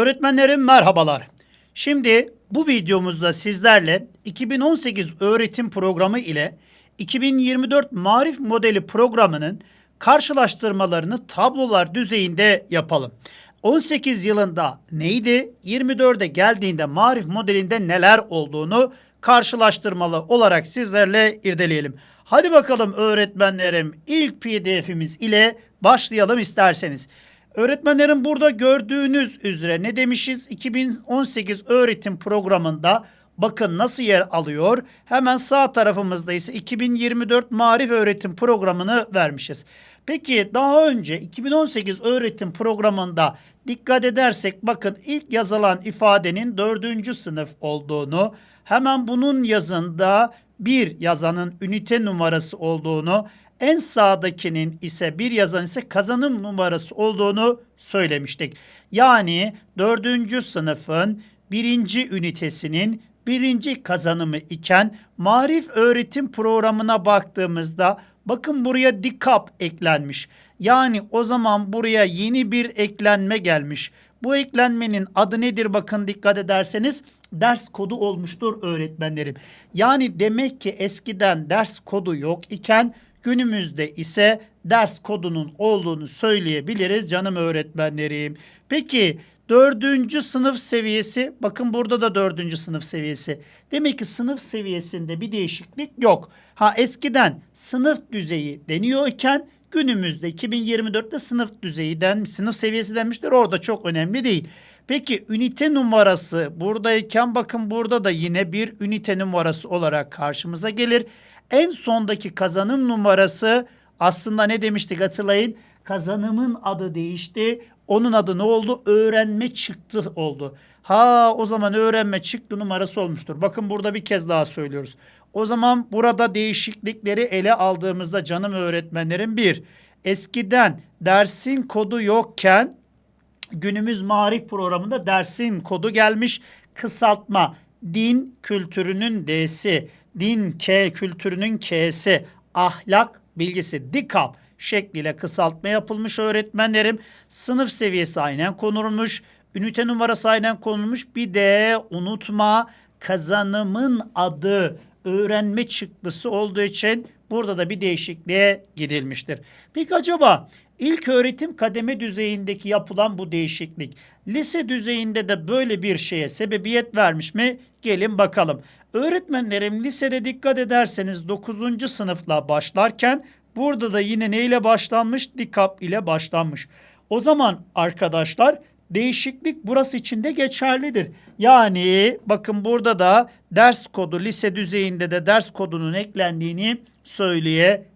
Öğretmenlerim merhabalar. Şimdi bu videomuzda sizlerle 2018 öğretim programı ile 2024 Marif Modeli programının karşılaştırmalarını tablolar düzeyinde yapalım. 18 yılında neydi? 24'e geldiğinde Marif modelinde neler olduğunu karşılaştırmalı olarak sizlerle irdeleyelim. Hadi bakalım öğretmenlerim ilk pdf'imiz ile başlayalım isterseniz. Öğretmenlerim burada gördüğünüz üzere ne demişiz? 2018 öğretim programında bakın nasıl yer alıyor. Hemen sağ tarafımızda ise 2024 Marif Öğretim Programı'nı vermişiz. Peki daha önce 2018 öğretim programında dikkat edersek bakın ilk yazılan ifadenin dördüncü sınıf olduğunu, hemen bunun yazında bir yazanın ünite numarası olduğunu, en sağdakinin ise bir yazan ise kazanım numarası olduğunu söylemiştik. Yani dördüncü sınıfın birinci ünitesinin birinci kazanımı iken marif öğretim programına baktığımızda bakın buraya dikap eklenmiş. Yani o zaman buraya yeni bir eklenme gelmiş. Bu eklenmenin adı nedir bakın dikkat ederseniz ders kodu olmuştur öğretmenlerim. Yani demek ki eskiden ders kodu yok iken günümüzde ise ders kodunun olduğunu söyleyebiliriz canım öğretmenlerim. Peki dördüncü sınıf seviyesi bakın burada da dördüncü sınıf seviyesi. Demek ki sınıf seviyesinde bir değişiklik yok. Ha eskiden sınıf düzeyi deniyor iken günümüzde 2024'te sınıf düzeyi den, sınıf seviyesi denmiştir. Orada çok önemli değil. Peki ünite numarası buradayken bakın burada da yine bir ünite numarası olarak karşımıza gelir. En sondaki kazanım numarası aslında ne demiştik hatırlayın. Kazanımın adı değişti. Onun adı ne oldu? Öğrenme çıktı oldu. Ha o zaman öğrenme çıktı numarası olmuştur. Bakın burada bir kez daha söylüyoruz. O zaman burada değişiklikleri ele aldığımızda canım öğretmenlerim bir. Eskiden dersin kodu yokken günümüz marif programında dersin kodu gelmiş. Kısaltma din kültürünün D'si, din K kültürünün K'si, ahlak bilgisi dikap şekliyle kısaltma yapılmış öğretmenlerim. Sınıf seviyesi aynen konulmuş. Ünite numarası aynen konulmuş. Bir de unutma kazanımın adı öğrenme çıktısı olduğu için burada da bir değişikliğe gidilmiştir. Peki acaba ilk öğretim kademe düzeyindeki yapılan bu değişiklik lise düzeyinde de böyle bir şeye sebebiyet vermiş mi? Gelin bakalım. Öğretmenlerim lisede dikkat ederseniz 9. sınıfla başlarken burada da yine neyle başlanmış? Dikap ile başlanmış. O zaman arkadaşlar değişiklik burası için de geçerlidir. Yani bakın burada da ders kodu lise düzeyinde de ders kodunun eklendiğini söyleyebiliriz.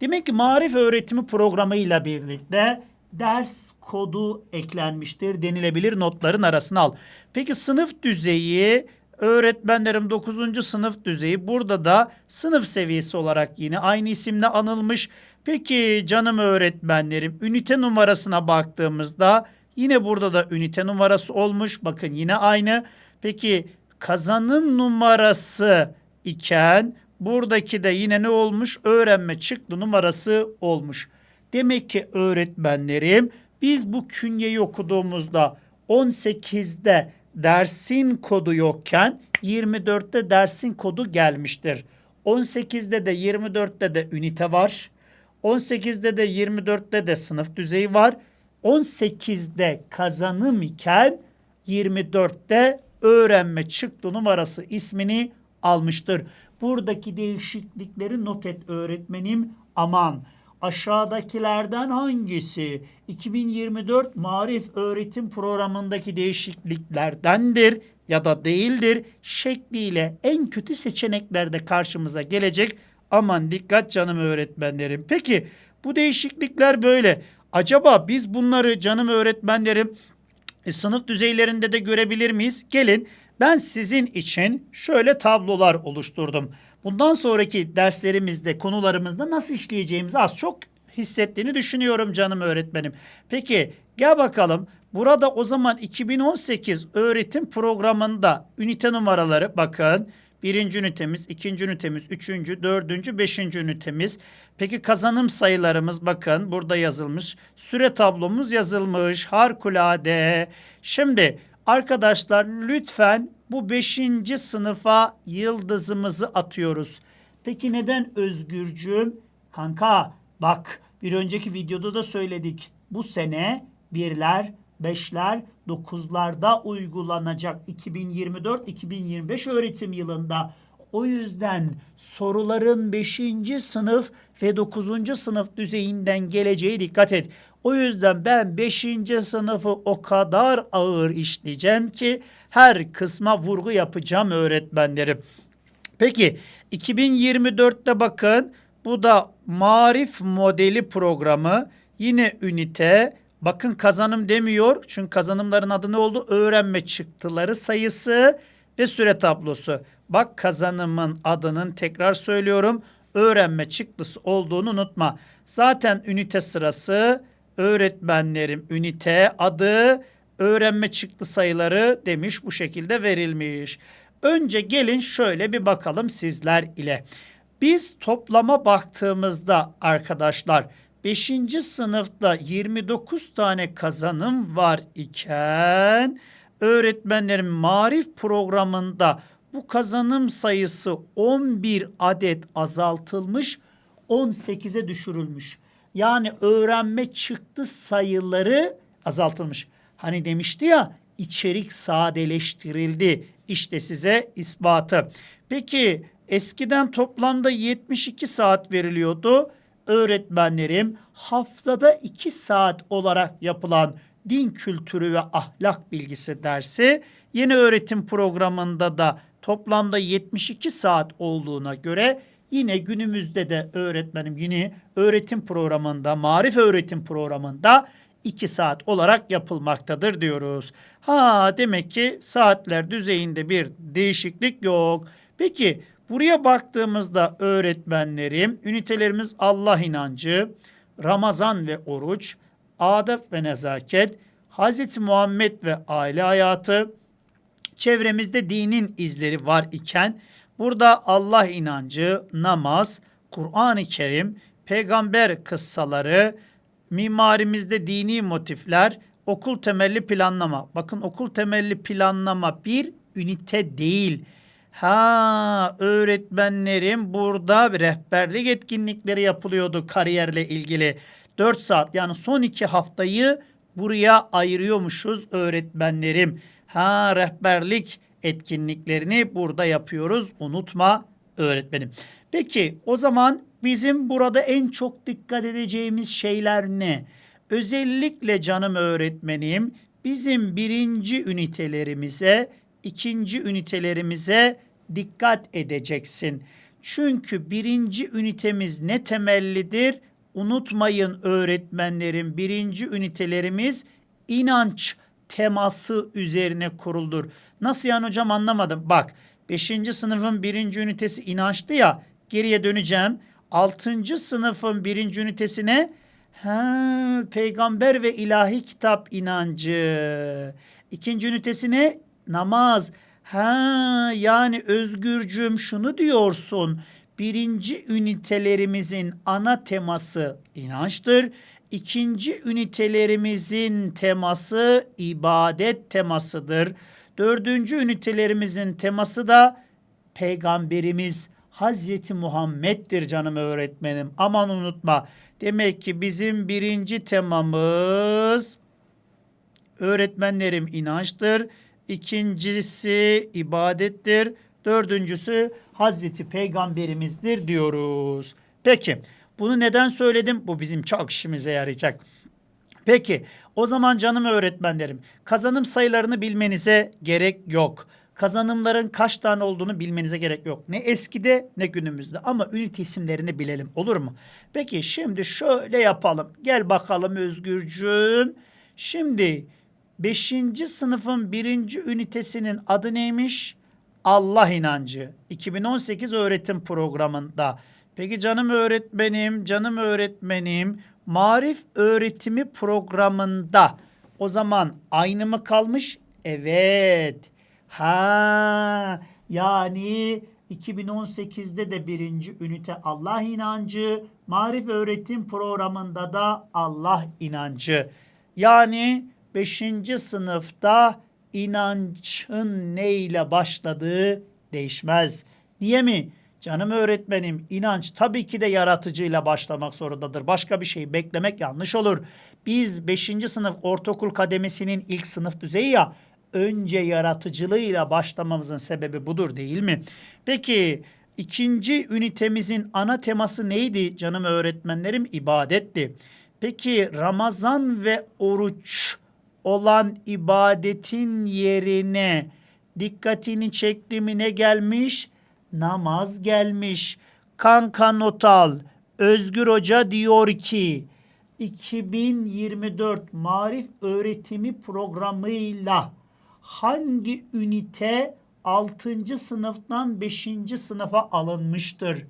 Demek ki marif öğretimi programıyla birlikte ders kodu eklenmiştir denilebilir notların arasına al. Peki sınıf düzeyi öğretmenlerim 9. sınıf düzeyi burada da sınıf seviyesi olarak yine aynı isimle anılmış. Peki canım öğretmenlerim ünite numarasına baktığımızda yine burada da ünite numarası olmuş. Bakın yine aynı. Peki kazanım numarası iken buradaki de yine ne olmuş? Öğrenme çıktı numarası olmuş. Demek ki öğretmenlerim biz bu künyeyi okuduğumuzda 18'de dersin kodu yokken 24'te dersin kodu gelmiştir. 18'de de 24'te de ünite var. 18'de de 24'te de sınıf düzeyi var. 18'de kazanım iken 24'te öğrenme çıktı numarası ismini almıştır. Buradaki değişiklikleri not et öğretmenim aman. Aşağıdakilerden hangisi 2024 Marif Öğretim Programı'ndaki değişikliklerdendir ya da değildir şekliyle en kötü seçeneklerde karşımıza gelecek. Aman dikkat canım öğretmenlerim. Peki bu değişiklikler böyle. Acaba biz bunları canım öğretmenlerim e, sınıf düzeylerinde de görebilir miyiz? Gelin ben sizin için şöyle tablolar oluşturdum. Bundan sonraki derslerimizde, konularımızda nasıl işleyeceğimizi az çok hissettiğini düşünüyorum canım öğretmenim. Peki gel bakalım. Burada o zaman 2018 öğretim programında ünite numaraları bakın. Birinci ünitemiz, ikinci ünitemiz, üçüncü, dördüncü, beşinci ünitemiz. Peki kazanım sayılarımız bakın burada yazılmış. Süre tablomuz yazılmış. Harikulade. Şimdi arkadaşlar lütfen bu beşinci sınıfa yıldızımızı atıyoruz. Peki neden Özgürcüğüm? Kanka bak bir önceki videoda da söyledik. Bu sene birler, beşler, dokuzlarda uygulanacak 2024-2025 öğretim yılında. O yüzden soruların 5. sınıf ve 9. sınıf düzeyinden geleceği dikkat et. O yüzden ben 5. sınıfı o kadar ağır işleyeceğim ki her kısma vurgu yapacağım öğretmenlerim. Peki 2024'te bakın bu da marif modeli programı yine ünite bakın kazanım demiyor çünkü kazanımların adı ne oldu? Öğrenme çıktıları sayısı ve süre tablosu. Bak kazanımın adının tekrar söylüyorum öğrenme çıktısı olduğunu unutma. Zaten ünite sırası öğretmenlerim ünite adı öğrenme çıktı sayıları demiş bu şekilde verilmiş. Önce gelin şöyle bir bakalım sizler ile. Biz toplama baktığımızda arkadaşlar 5. sınıfta 29 tane kazanım var iken öğretmenlerin marif programında bu kazanım sayısı 11 adet azaltılmış 18'e düşürülmüş. Yani öğrenme çıktı sayıları azaltılmış. Hani demişti ya içerik sadeleştirildi. İşte size ispatı. Peki eskiden toplamda 72 saat veriliyordu. Öğretmenlerim haftada 2 saat olarak yapılan din kültürü ve ahlak bilgisi dersi yeni öğretim programında da toplamda 72 saat olduğuna göre yine günümüzde de öğretmenim yine öğretim programında, marif öğretim programında 2 saat olarak yapılmaktadır diyoruz. Ha demek ki saatler düzeyinde bir değişiklik yok. Peki buraya baktığımızda öğretmenlerim ünitelerimiz Allah inancı, Ramazan ve oruç, adab ve nezaket, Hazreti Muhammed ve aile hayatı, çevremizde dinin izleri var iken burada Allah inancı, namaz, Kur'an-ı Kerim, peygamber kıssaları, mimarimizde dini motifler, okul temelli planlama. Bakın okul temelli planlama bir ünite değil. Ha öğretmenlerim burada rehberlik etkinlikleri yapılıyordu kariyerle ilgili. 4 saat yani son 2 haftayı buraya ayırıyormuşuz öğretmenlerim. Ha rehberlik etkinliklerini burada yapıyoruz. Unutma öğretmenim. Peki o zaman bizim burada en çok dikkat edeceğimiz şeyler ne? Özellikle canım öğretmenim bizim birinci ünitelerimize, ikinci ünitelerimize dikkat edeceksin. Çünkü birinci ünitemiz ne temellidir? Unutmayın öğretmenlerim birinci ünitelerimiz inanç teması üzerine kuruldur. Nasıl yani hocam anlamadım. Bak 5. sınıfın birinci ünitesi inançtı ya geriye döneceğim. 6. sınıfın birinci ünitesine ha, peygamber ve ilahi kitap inancı. İkinci ünitesine namaz. Ha yani Özgürcüm şunu diyorsun. Birinci ünitelerimizin ana teması inançtır. İkinci ünitelerimizin teması ibadet temasıdır. Dördüncü ünitelerimizin teması da peygamberimiz Hazreti Muhammed'dir canım öğretmenim. Aman unutma. Demek ki bizim birinci temamız öğretmenlerim inançtır. İkincisi ibadettir. Dördüncüsü Hazreti Peygamberimizdir diyoruz. Peki bunu neden söyledim? Bu bizim çok işimize yarayacak. Peki o zaman canım öğretmenlerim kazanım sayılarını bilmenize gerek yok. Kazanımların kaç tane olduğunu bilmenize gerek yok. Ne eskide ne günümüzde ama ünite isimlerini bilelim olur mu? Peki şimdi şöyle yapalım. Gel bakalım Özgürcüğüm. Şimdi 5. sınıfın birinci ünitesinin adı neymiş? Allah inancı. 2018 öğretim programında. Peki canım öğretmenim, canım öğretmenim, marif öğretimi programında o zaman aynı mı kalmış? Evet. Ha yani 2018'de de birinci ünite Allah inancı, marif öğretim programında da Allah inancı. Yani 5. sınıfta inancın neyle başladığı değişmez. Niye mi? Canım öğretmenim inanç tabii ki de yaratıcıyla başlamak zorundadır. Başka bir şey beklemek yanlış olur. Biz 5. sınıf ortaokul kademesinin ilk sınıf düzeyi ya önce yaratıcılığıyla başlamamızın sebebi budur değil mi? Peki ikinci ünitemizin ana teması neydi canım öğretmenlerim? İbadetti. Peki Ramazan ve oruç olan ibadetin yerine dikkatini çekti mi ne gelmiş? Namaz gelmiş. Kanka not al. Özgür Hoca diyor ki 2024 Marif Öğretimi Programı'yla hangi ünite 6. sınıftan 5. sınıfa alınmıştır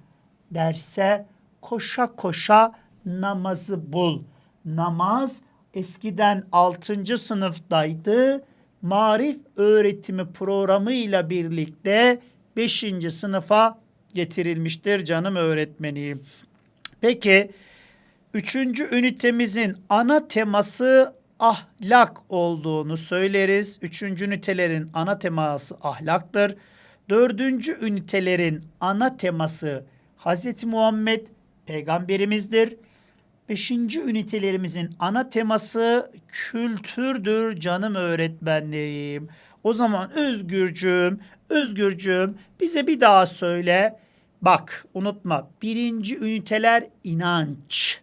derse koşa koşa namazı bul. Namaz eskiden 6. sınıftaydı. Marif öğretimi programıyla birlikte 5. sınıfa getirilmiştir canım öğretmenim. Peki Üçüncü ünitemizin ana teması ahlak olduğunu söyleriz. Üçüncü ünitelerin ana teması ahlaktır. Dördüncü ünitelerin ana teması Hz. Muhammed peygamberimizdir. Beşinci ünitelerimizin ana teması kültürdür canım öğretmenlerim. O zaman Özgürcüğüm, Özgürcüğüm bize bir daha söyle. Bak unutma birinci üniteler inanç.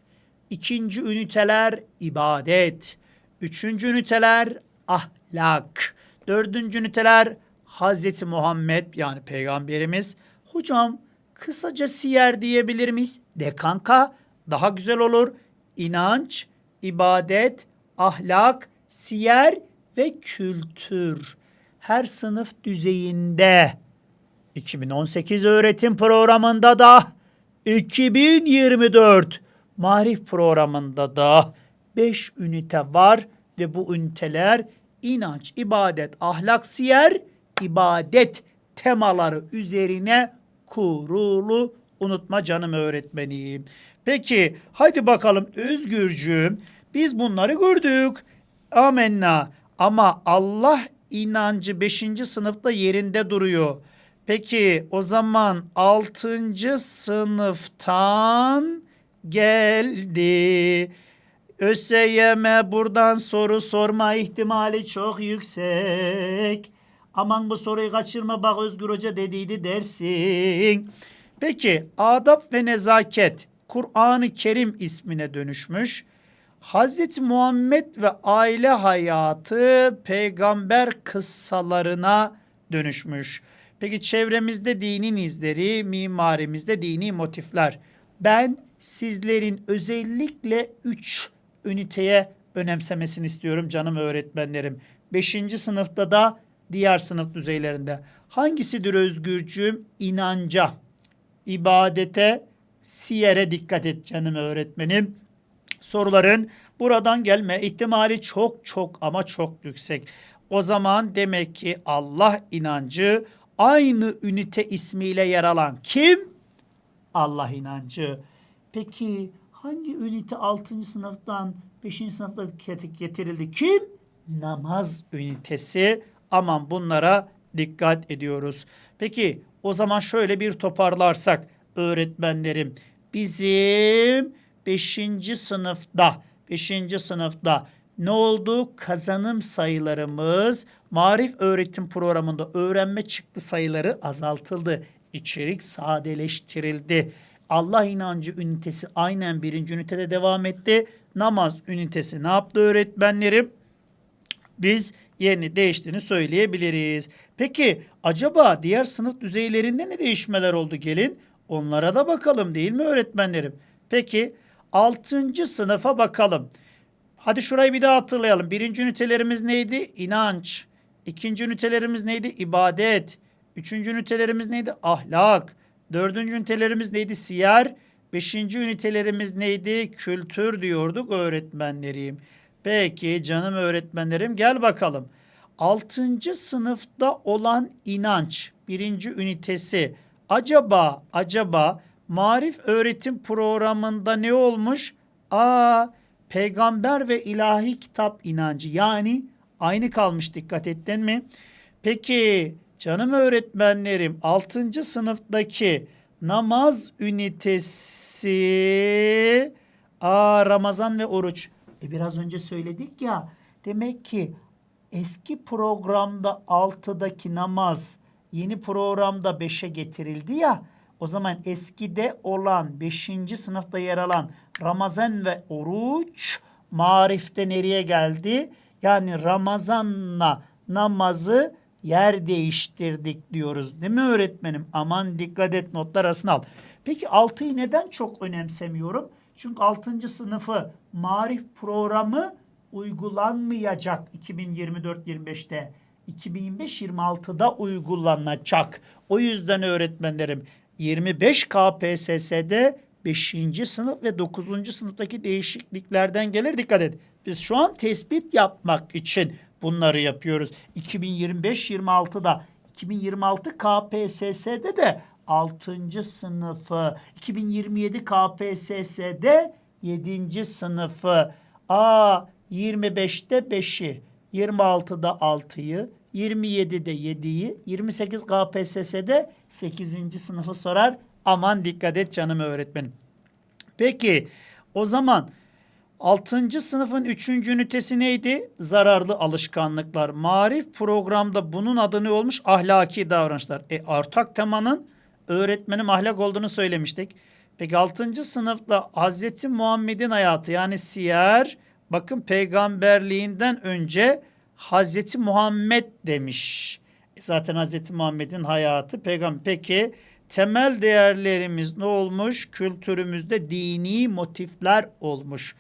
İkinci üniteler ibadet. Üçüncü üniteler ahlak. Dördüncü üniteler Hazreti Muhammed yani peygamberimiz. Hocam kısaca siyer diyebilir miyiz? De kanka daha güzel olur. İnanç, ibadet, ahlak, siyer ve kültür. Her sınıf düzeyinde 2018 öğretim programında da 2024 Marif programında da 5 ünite var ve bu üniteler inanç, ibadet, ahlak, siyer, ibadet temaları üzerine kurulu. Unutma canım öğretmenim. Peki hadi bakalım Özgürcüğüm biz bunları gördük. Amenna. Ama Allah inancı 5. sınıfta yerinde duruyor. Peki o zaman 6. sınıftan geldi. ÖSYM buradan soru sorma ihtimali çok yüksek. Aman bu soruyu kaçırma bak Özgür Hoca dediydi dersin. Peki adab ve nezaket Kur'an-ı Kerim ismine dönüşmüş. Hazreti Muhammed ve aile hayatı peygamber kıssalarına dönüşmüş. Peki çevremizde dinin izleri, mimarimizde dini motifler. Ben sizlerin özellikle 3 üniteye önemsemesini istiyorum canım öğretmenlerim. 5. sınıfta da diğer sınıf düzeylerinde. Hangisidir özgürcüğüm? İnanca, ibadete, siyere dikkat et canım öğretmenim. Soruların buradan gelme ihtimali çok çok ama çok yüksek. O zaman demek ki Allah inancı aynı ünite ismiyle yer alan kim? Allah inancı. Peki hangi ünite 6. sınıftan 5. sınıfta getirildi? Kim? Namaz ünitesi. Aman bunlara dikkat ediyoruz. Peki o zaman şöyle bir toparlarsak öğretmenlerim bizim 5. sınıfta 5. sınıfta ne oldu? Kazanım sayılarımız marif öğretim programında öğrenme çıktı sayıları azaltıldı. İçerik sadeleştirildi. Allah inancı ünitesi aynen birinci ünitede devam etti. Namaz ünitesi ne yaptı öğretmenlerim? Biz yerini değiştiğini söyleyebiliriz. Peki acaba diğer sınıf düzeylerinde ne değişmeler oldu gelin? Onlara da bakalım değil mi öğretmenlerim? Peki 6. sınıfa bakalım. Hadi şurayı bir daha hatırlayalım. Birinci ünitelerimiz neydi? İnanç. İkinci ünitelerimiz neydi? İbadet. Üçüncü ünitelerimiz neydi? Ahlak. Dördüncü ünitelerimiz neydi? Siyer. Beşinci ünitelerimiz neydi? Kültür diyorduk öğretmenlerim. Peki canım öğretmenlerim gel bakalım. Altıncı sınıfta olan inanç birinci ünitesi acaba acaba marif öğretim programında ne olmuş? Aa peygamber ve ilahi kitap inancı yani aynı kalmış dikkat ettin mi? Peki canım öğretmenlerim 6. sınıftaki namaz ünitesi aa Ramazan ve oruç. E biraz önce söyledik ya demek ki eski programda 6'daki namaz yeni programda 5'e getirildi ya o zaman eskide olan 5. sınıfta yer alan Ramazan ve oruç marifte nereye geldi? Yani Ramazanla namazı yer değiştirdik diyoruz değil mi öğretmenim? Aman dikkat et notlar arasına al. Peki 6'yı neden çok önemsemiyorum? Çünkü 6. sınıfı marif programı uygulanmayacak 2024-25'te. 2025-26'da uygulanacak. O yüzden öğretmenlerim 25 KPSS'de 5. sınıf ve 9. sınıftaki değişikliklerden gelir. Dikkat et. Biz şu an tespit yapmak için bunları yapıyoruz. 2025-26'da 2026 KPSS'de de 6. sınıfı, 2027 KPSS'de 7. sınıfı, A 25'te 5'i, 26'da 6'yı, 27'de 7'yi, 28 KPSS'de 8. sınıfı sorar. Aman dikkat et canım öğretmenim. Peki o zaman 6. sınıfın 3. ünitesi neydi? Zararlı alışkanlıklar. Marif programda bunun adı ne olmuş? Ahlaki davranışlar. E ortak temanın öğretmenim ahlak olduğunu söylemiştik. Peki 6. sınıfta Hazreti Muhammed'in hayatı yani siyer bakın peygamberliğinden önce Hazreti Muhammed demiş. E zaten Hazreti Muhammed'in hayatı peygamber. Peki temel değerlerimiz ne olmuş? Kültürümüzde dini motifler olmuş.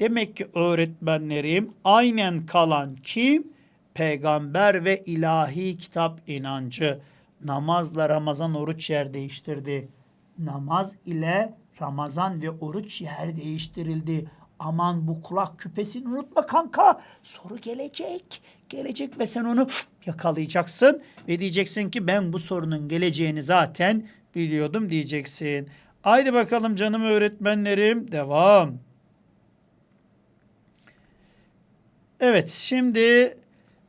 Demek ki öğretmenlerim aynen kalan kim? Peygamber ve ilahi kitap inancı. Namazla Ramazan oruç yer değiştirdi. Namaz ile Ramazan ve oruç yer değiştirildi. Aman bu kulak küpesini unutma kanka. Soru gelecek. Gelecek ve sen onu yakalayacaksın. Ve diyeceksin ki ben bu sorunun geleceğini zaten biliyordum diyeceksin. Haydi bakalım canım öğretmenlerim. Devam. Evet şimdi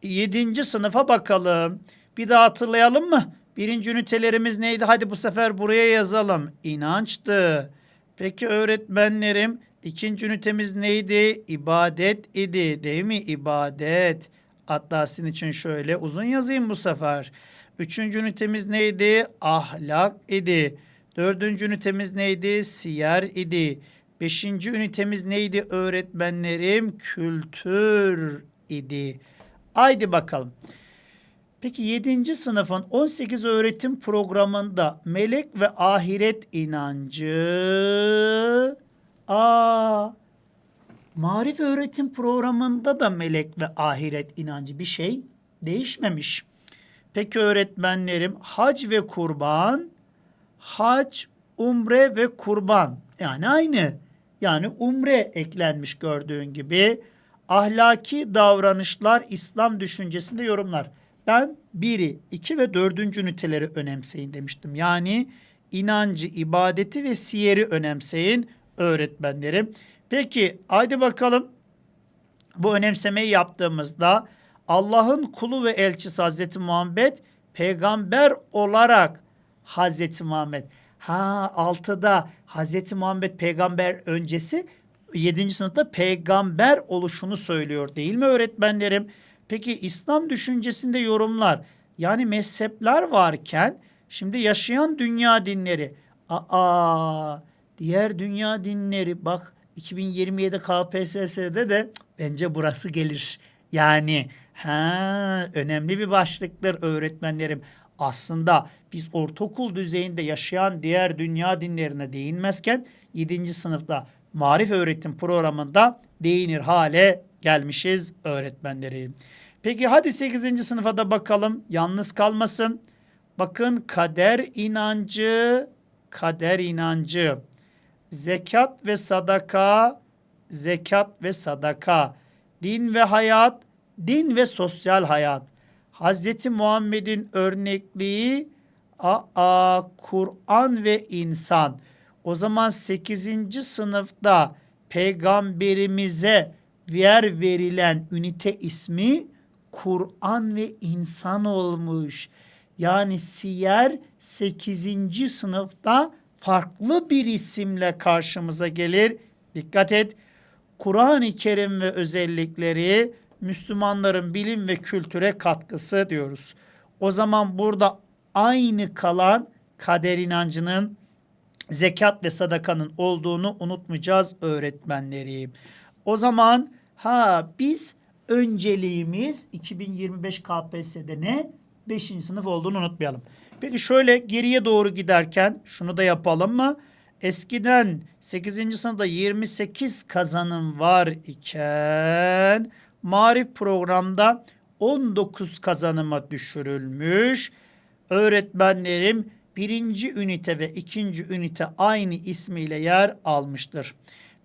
7. sınıfa bakalım. Bir daha hatırlayalım mı? Birinci ünitelerimiz neydi? Hadi bu sefer buraya yazalım. İnançtı. Peki öğretmenlerim ikinci ünitemiz neydi? İbadet idi değil mi? İbadet. Hatta sizin için şöyle uzun yazayım bu sefer. Üçüncü ünitemiz neydi? Ahlak idi. Dördüncü ünitemiz neydi? Siyer idi. Beşinci ünitemiz neydi öğretmenlerim? Kültür idi. Haydi bakalım. Peki 7. sınıfın 18 öğretim programında melek ve ahiret inancı Aa, marif öğretim programında da melek ve ahiret inancı bir şey değişmemiş. Peki öğretmenlerim hac ve kurban, hac, umre ve kurban yani aynı. Yani umre eklenmiş gördüğün gibi. Ahlaki davranışlar İslam düşüncesinde yorumlar. Ben biri, iki ve dördüncü üniteleri önemseyin demiştim. Yani inancı, ibadeti ve siyeri önemseyin öğretmenlerim. Peki haydi bakalım bu önemsemeyi yaptığımızda Allah'ın kulu ve elçisi Hazreti Muhammed peygamber olarak Hazreti Muhammed. Ha altıda Hazreti Muhammed peygamber öncesi 7. sınıfta peygamber oluşunu söylüyor değil mi öğretmenlerim? Peki İslam düşüncesinde yorumlar yani mezhepler varken şimdi yaşayan dünya dinleri aa diğer dünya dinleri bak 2027 KPSS'de de bence burası gelir. Yani ha önemli bir başlıktır öğretmenlerim. Aslında biz ortaokul düzeyinde yaşayan diğer dünya dinlerine değinmezken 7. sınıfta marif öğretim programında değinir hale gelmişiz öğretmenlerim. Peki hadi 8. sınıfa da bakalım. Yalnız kalmasın. Bakın kader inancı, kader inancı. Zekat ve sadaka, zekat ve sadaka. Din ve hayat, din ve sosyal hayat. Hazreti Muhammed'in örnekliği Aa Kur'an ve insan. O zaman 8. sınıfta peygamberimize yer verilen ünite ismi Kur'an ve insan olmuş. Yani siyer 8. sınıfta farklı bir isimle karşımıza gelir. Dikkat et. Kur'an-ı Kerim ve özellikleri Müslümanların bilim ve kültüre katkısı diyoruz. O zaman burada aynı kalan kader inancının zekat ve sadakanın olduğunu unutmayacağız öğretmenlerim. O zaman ha biz önceliğimiz 2025 KPSS'de ne? 5. sınıf olduğunu unutmayalım. Peki şöyle geriye doğru giderken şunu da yapalım mı? Eskiden 8. sınıfta 28 kazanım var iken Marif programda 19 kazanıma düşürülmüş. Öğretmenlerim birinci ünite ve ikinci ünite aynı ismiyle yer almıştır.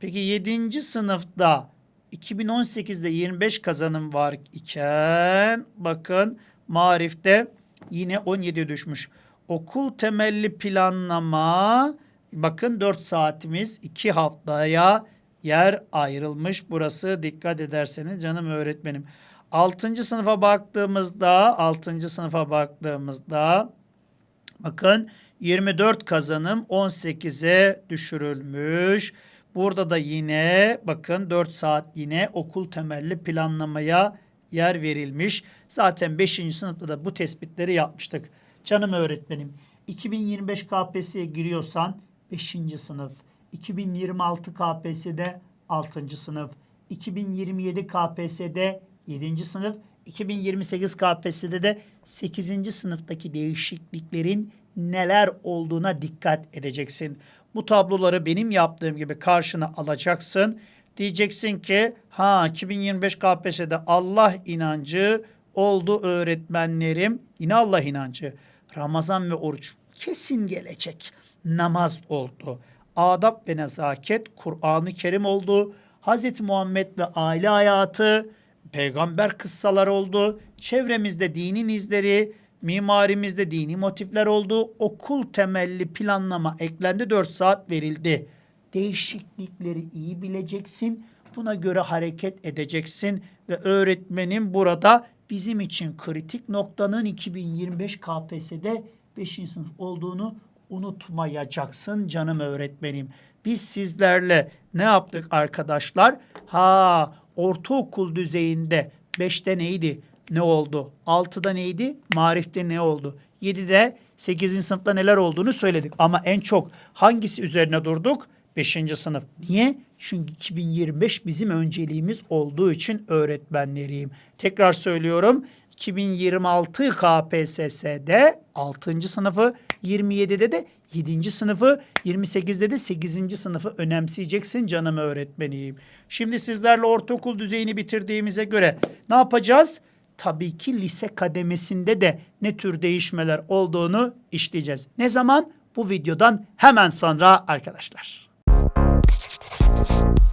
Peki 7. sınıfta 2018'de 25 kazanım var iken bakın marifte yine 17 düşmüş. Okul temelli planlama bakın 4 saatimiz 2 haftaya yer ayrılmış. Burası dikkat ederseniz canım öğretmenim. 6. sınıfa baktığımızda 6. sınıfa baktığımızda bakın 24 kazanım 18'e düşürülmüş. Burada da yine bakın 4 saat yine okul temelli planlamaya yer verilmiş. Zaten 5. sınıfta da bu tespitleri yapmıştık. Canım öğretmenim 2025 KPSS'ye giriyorsan 5. sınıf, 2026 KPSS'de 6. sınıf, 2027 KPSS'de 7. sınıf, 2028 KPSS'de de 8. sınıftaki değişikliklerin neler olduğuna dikkat edeceksin. Bu tabloları benim yaptığım gibi karşına alacaksın. Diyeceksin ki ha 2025 KPSS'de Allah inancı oldu öğretmenlerim. Yine Allah inancı. Ramazan ve oruç kesin gelecek. Namaz oldu. Adab ve nezaket Kur'an-ı Kerim oldu. Hz. Muhammed ve aile hayatı, peygamber kıssaları oldu. Çevremizde dinin izleri, mimarimizde dini motifler oldu. Okul temelli planlama eklendi 4 saat verildi. Değişiklikleri iyi bileceksin. Buna göre hareket edeceksin ve öğretmenin burada bizim için kritik noktanın 2025 KPSS'de 5. sınıf olduğunu unutmayacaksın canım öğretmenim. Biz sizlerle ne yaptık arkadaşlar? Ha ortaokul düzeyinde 5'te neydi? Ne oldu? 6'da neydi? Marif'te ne oldu? 7'de 8. sınıfta neler olduğunu söyledik. Ama en çok hangisi üzerine durduk? 5. sınıf. Niye? Çünkü 2025 bizim önceliğimiz olduğu için öğretmenleriyim. Tekrar söylüyorum. 2026 KPSS'de 6. sınıfı, 27'de de 7. sınıfı, 28'de de 8. sınıfı önemseyeceksin canım öğretmeniyim. Şimdi sizlerle ortaokul düzeyini bitirdiğimize göre ne yapacağız? Tabii ki lise kademesinde de ne tür değişmeler olduğunu işleyeceğiz. Ne zaman? Bu videodan hemen sonra arkadaşlar. house.